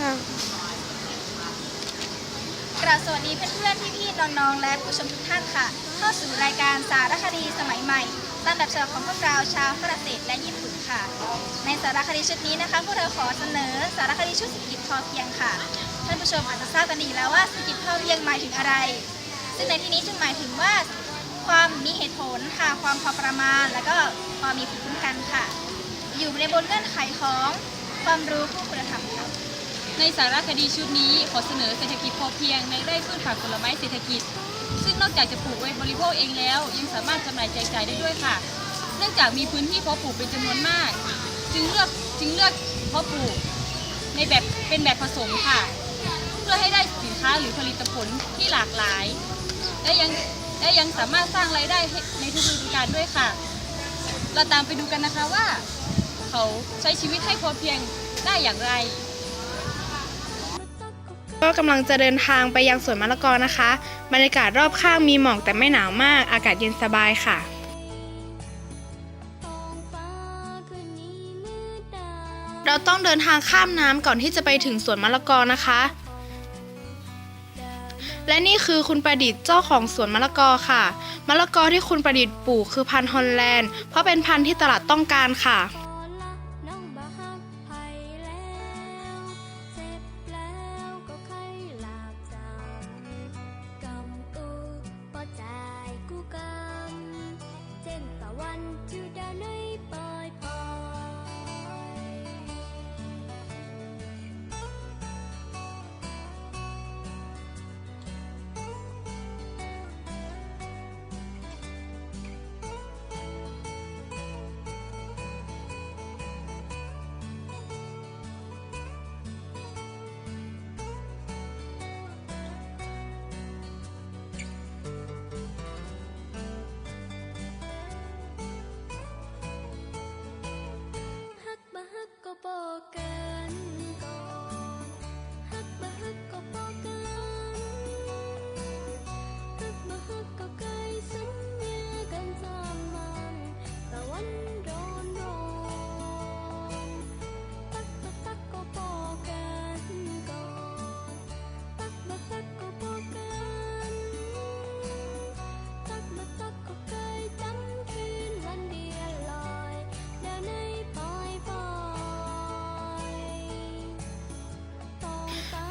ค่ะกราบสวัสดีเพื่อนๆพี่ๆน้องๆและผู้ชมทุกท่านค่ะ เข้าสู่รายการสารคดีสมัยใหม่ตามแบบฉบับของพวกเราชาวฝรั่งเศสและญี่ปุ่นค่ะ ในสารคดีชุดนี้นะคะพวกเราขอเสนอสารคดีชุดเศรษฐกิจพอเพียงค่ะ ท่านผู้ชมอาจจะทราบกันดีแล้วว่าเศรษฐกิจพอเพียงหมายถึงอะไร ซึ่งในที่นี้จึงหมายถึงว่าความมีเหตุผลค่ะ ความพอประมาณ และก็ความมีภูมิคุ้มกันค่ะ อยู่ในบนเงื่อนไขของความรู้ผู้คุณธรรม ในสารคดีชุดนี้ขอเสนอเศรษฐกิจพอเพียงในไร่พืชผักผลไม้เศรษฐกิจ ซึ่งนอกจากจะปลูกไว้บริโภคเองแล้ว ยังสามารถจำหน่ายแจกจ่ายได้ด้วยค่ะ เนื่องจากมีพื้นที่เพาะปลูกเป็นจำนวนมาก จึงเลือกจึงเลือกเพาะปลูกในแบบเป็นแบบผสมค่ะ เพื่อให้ได้สินค้าหรือผลิตผลที่หลากหลาย และยังและยังสามารถสร้างรายได้ให้ในทุกฤดูกาลด้วยค่ะ เราตามไปดูกันนะคะว่า เขาใช้ชีวิตให้พอเพียงได้อย่างไร ก็กำลังจะเดินทางไปยังสวนมะละกอนะคะ บรรยากาศรอบข้างมีหมอกแต่ไม่หนาวมาก อากาศเย็นสบายค่ะเราต้องเดินทางข้ามน้ำก่อนที่จะไปถึงสวนมะละกอนะคะ และนี่คือคุณประดิษฐ์เจ้าของสวนมะละกอค่ะ มะละกอที่คุณประดิษฐ์ปลูกคือพันธุ์ฮอลแลนด์ เพราะเป็นพันธุ์ที่ตลาดต้องการค่ะ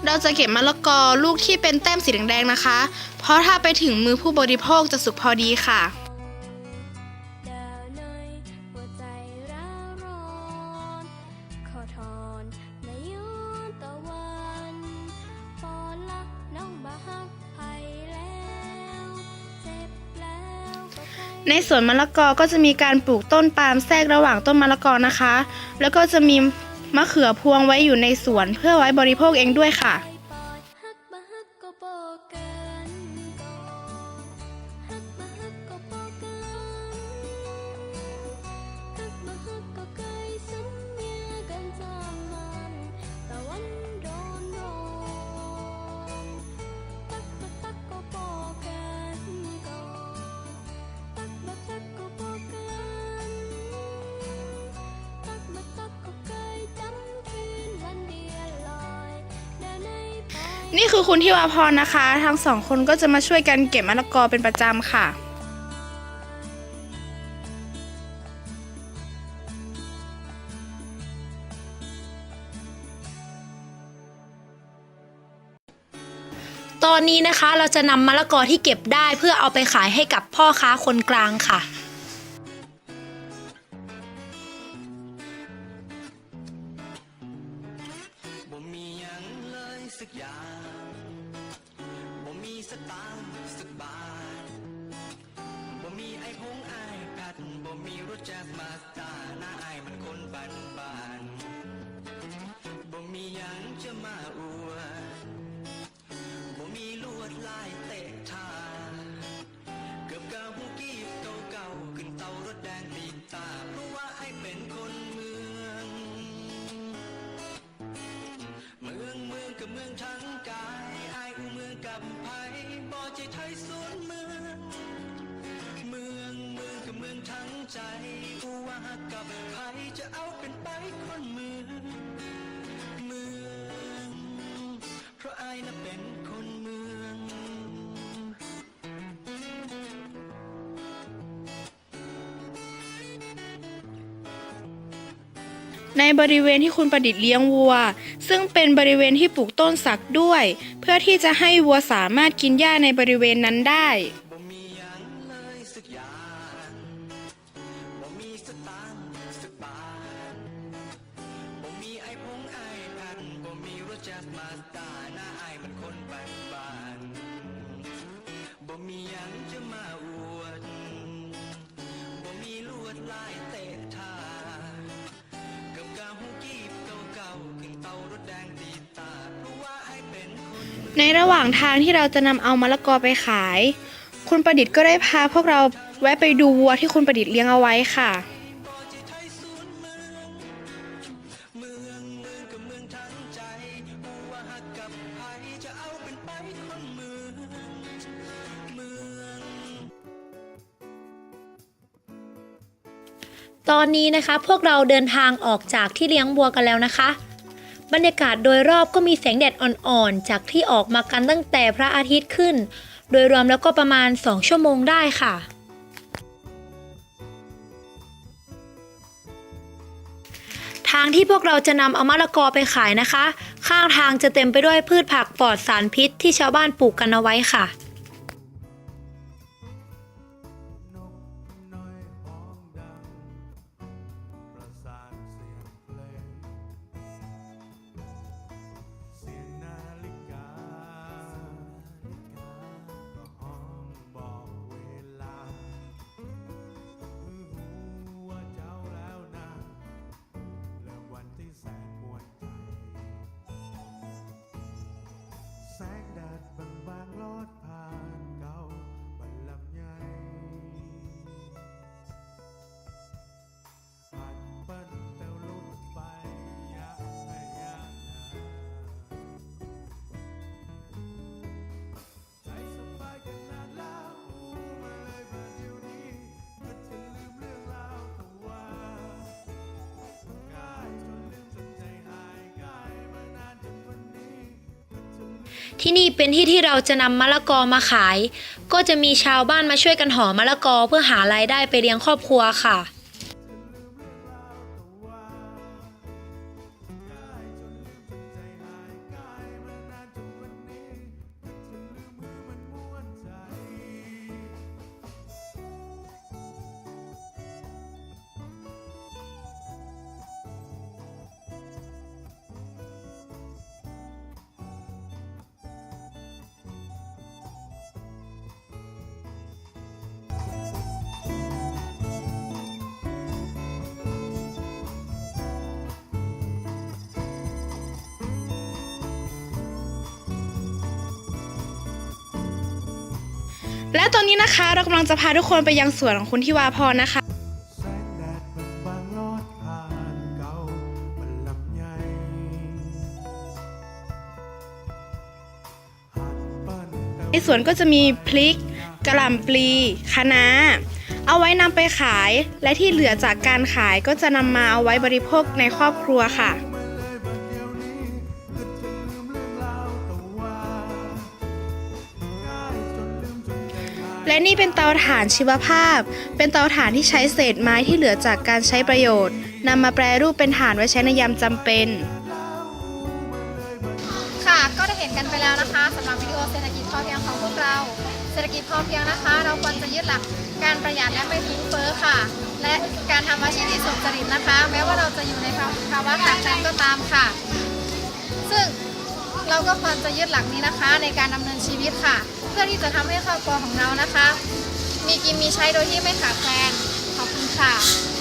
เราจะเก็บมะละกอลูกที่เป็นแต้มสีแดงๆนะคะ เพราะถ้าไปถึงมือผู้บริโภคจะสุกพอดีค่ะดาวในหัวใจร้าวร้อนขอทอนในย้อนตะวันพอละน้องบ่ฮักไผแล้วเจ็บแล้วก็ใครในสวนมะละกอก็จะมีการปลูกต้นปาล์มแทรกระหว่างต้นมะละกอนะคะ แล้วก็จะมี มะเขือพวงไว้อยู่ในสวนเพื่อไว้บริโภคเองด้วยค่ะ นี่คือคุณทิวาพรนะคะ ทั้งสองคนก็จะมาช่วยกันเก็บมะละกอเป็นประจำค่ะ ตอนนี้นะคะเราจะนำมะละกอที่เก็บได้เพื่อเอาไปขายให้กับพ่อค้าคนกลางค่ะ สักอย่างบ่มีสตางค์สักบาทบ่มีไอ้หงไอแพดบ่มีรถแจ๊สมาสตาร์หน้าไอายมันคนบัน เมืองกับเมืองทั้งกายอายอูเมืองกับไผบ่ใจไทยสวนเมือง เมืองเมืองกับเมืองทั้งใจอูว่ากับไผจะเอาเป็นไปคนเมือง ในบริเวณที่คุณประดิษฐ์เลี้ยงวัว ซึ่งเป็นบริเวณที่ปลูกต้นสักด้วย เพื่อที่จะให้วัวสามารถกินหญ้าในบริเวณนั้นได้ บ่มีหยังเลยสักอย่างบ่มีสตางค์สักบาทบ่มีไอพงไอแพดบ่มีรถแจ๊สมาสด้าหน้าไอายมันคนบ้านบ้านบ่มีหยังจะมาอวดบ่มีลวดลายเตะ ในระหว่างทางที่เราจะนำเอามะละกอไปขาย คุณประดิษฐ์ก็ได้พาพวกเราแวะไปดูวัวที่คุณประดิษฐ์เลี้ยงเอาไว้ค่ะ ตอนนี้นะคะพวกเราเดินทางออกจากที่เลี้ยงวัวกันแล้วนะคะ บรรยากาศโดยรอบก็มีแสงแดดอ่อนๆ จากที่ออกมากันตั้งแต่พระอาทิตย์ขึ้น โดยรวมแล้วก็ประมาณ 2 ชั่วโมงได้ค่ะ ทางที่พวกเราจะนำเอามะละกอไปขายนะคะ ข้างทางจะเต็มไปด้วยพืชผักปลอดสารพิษที่ชาวบ้านปลูกกันเอาไว้ค่ะ ที่นี่เป็นที่ที่เราจะนำมะละกอมาขาย ก็จะมีชาวบ้านมาช่วยกันห่อมะละกอเพื่อหารายได้ไปเลี้ยงครอบครัวค่ะ และตอนนี้นะคะเรากำลังจะพาทุกคนไปยังสวนของคุณทิวาพรนะคะในเต้าในสวนก็จะมีพริกกระหล่ำปลีคะน้า เอาไว้นำไปขาย และที่เหลือจากการขายก็จะนำมาเอาไว้บริโภคในครอบครัวค่ะ และนี่เป็นเตาถ่านชีวภาพ เป็นเตาถ่านที่ใช้เศษไม้ที่เหลือจากการใช้ประโยชน์นำมาแปรรูปเป็นถ่านไว้ใช้ในยามจำเป็น ค่ะก็ได้เห็นกันไปแล้วนะคะสำหรับวิดีโอเศรษฐกิจพอเพียงของพวกเรา เศรษฐกิจพอเพียงนะคะ เราควรจะยึดหลักการประหยัดและไม่ฟุ้งเฟ้อค่ะ และการทำอาชีพที่สุจริตนะคะ แม้ว่าเราจะอยู่ในภาวะขาดแคลนก็ตามค่ะ ซึ่งเราก็ควรจะยึดหลักนี้นะคะ ในการดำเนินชีวิตค่ะ พื่อที่จะทำให้ครอบครัวของเรานะคะ มีกินมีใช้โดยที่ไม่ขาดแคลนขอบคุณค่ะ